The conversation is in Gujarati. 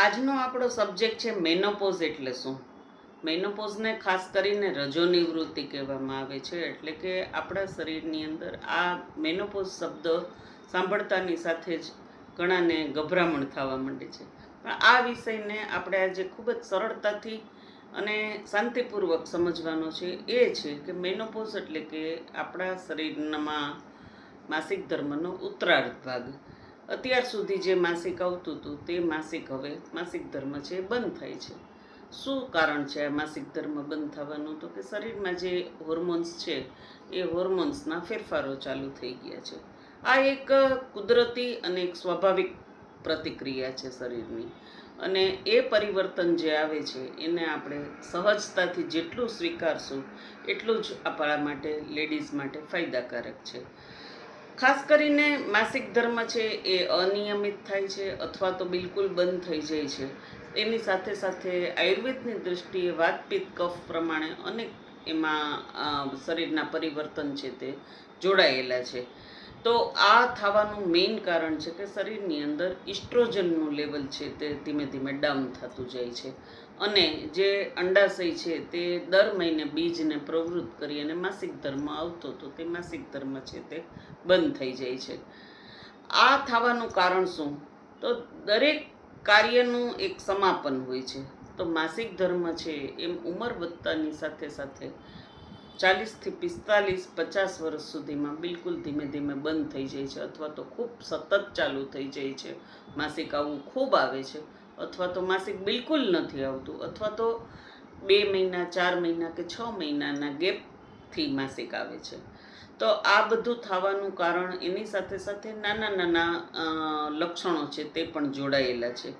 આજનો આપણો સબ્જેક્ટ છે મેનોપોઝ એટલે શું? મેનોપોઝને ખાસ કરીને રજોનિવૃત્તિ કહેવામાં આવે છે, એટલે કે આપણા શરીરની અંદર આ મેનોપોઝ શબ્દ સાંભળતાની સાથે જ ઘણાને ગભરામણ થવા માંડે છે. પણ આ વિષયને આપણે આજે ખૂબ જ સરળતાથી અને શાંતિપૂર્વક સમજવાનો છે એ છે કે મેનોપોઝ એટલે કે આપણા શરીરમાં માસિક ધર્મનો ઉત્તરાર્ધ ભાગ અત્યાર સુધી જે માસિક આવતું હતું તે માસિક હવે માસિક ધર્મ છે એ બંધ થાય છે. શું કારણ છે આ માસિક ધર્મ બંધ થવાનું? તો કે શરીરમાં જે હોર્મોન્સ છે એ હોર્મોન્સના ફેરફારો ચાલુ થઈ ગયા છે. આ એક કુદરતી અને એક સ્વાભાવિક પ્રતિક્રિયા છે શરીરની. અને એ પરિવર્તન જે આવે છે એને આપણે સહજતાથી જેટલું સ્વીકારશું એટલું જ આપણા માટે લેડીઝ માટે ફાયદાકારક છે. ખાસ કરીને માસિક ધર્મ છે એ અનિયમિત થાય છે અથવા તો બિલકુલ બંધ થઈ જાય છે. એની સાથે સાથે આયુર્વેદની દૃષ્ટિએ વાતપીત કફ પ્રમાણે અનેક એમાં શરીરના પરિવર્તન છે તે જોડાયેલા છે. તો આ થવાનું મેઇન કારણ છે કે શરીરની અંદર ઇસ્ટ્રોજનનું લેવલ છે તે ધીમે ધીમે ડાઉન થતું જાય છે. અને જે અંડાશય છે તે દર મહિને બીજને પ્રવૃત્ત કરી અને માસિક ધર્મ આવતો હતો તે માસિક ધર્મ છે તે બંધ થઈ જાય છે. આ થવાનું કારણ શું? તો દરેક કાર્યનું એક સમાપન હોય છે. તો માસિક ધર્મ છે એમ ઉંમર વધતાની સાથે સાથે ચાલીસથી પિસ્તાલીસ પચાસ વર્ષ સુધીમાં બિલકુલ ધીમે ધીમે બંધ થઈ જાય છે અથવા તો ખૂબ સતત ચાલુ થઈ જાય છે. માસિક આવવું ખૂબ આવે છે અથવા તો માસિક બિલકુલ નથી આવતું અથવા તો બે મહિના, ચાર મહિના કે છ મહિનાના ગેપથી માસિક આવે છે. તો આ બધું થવાનું કારણ એની સાથે સાથે નાના નાના લક્ષણો છે તે પણ જોડાયેલા છે.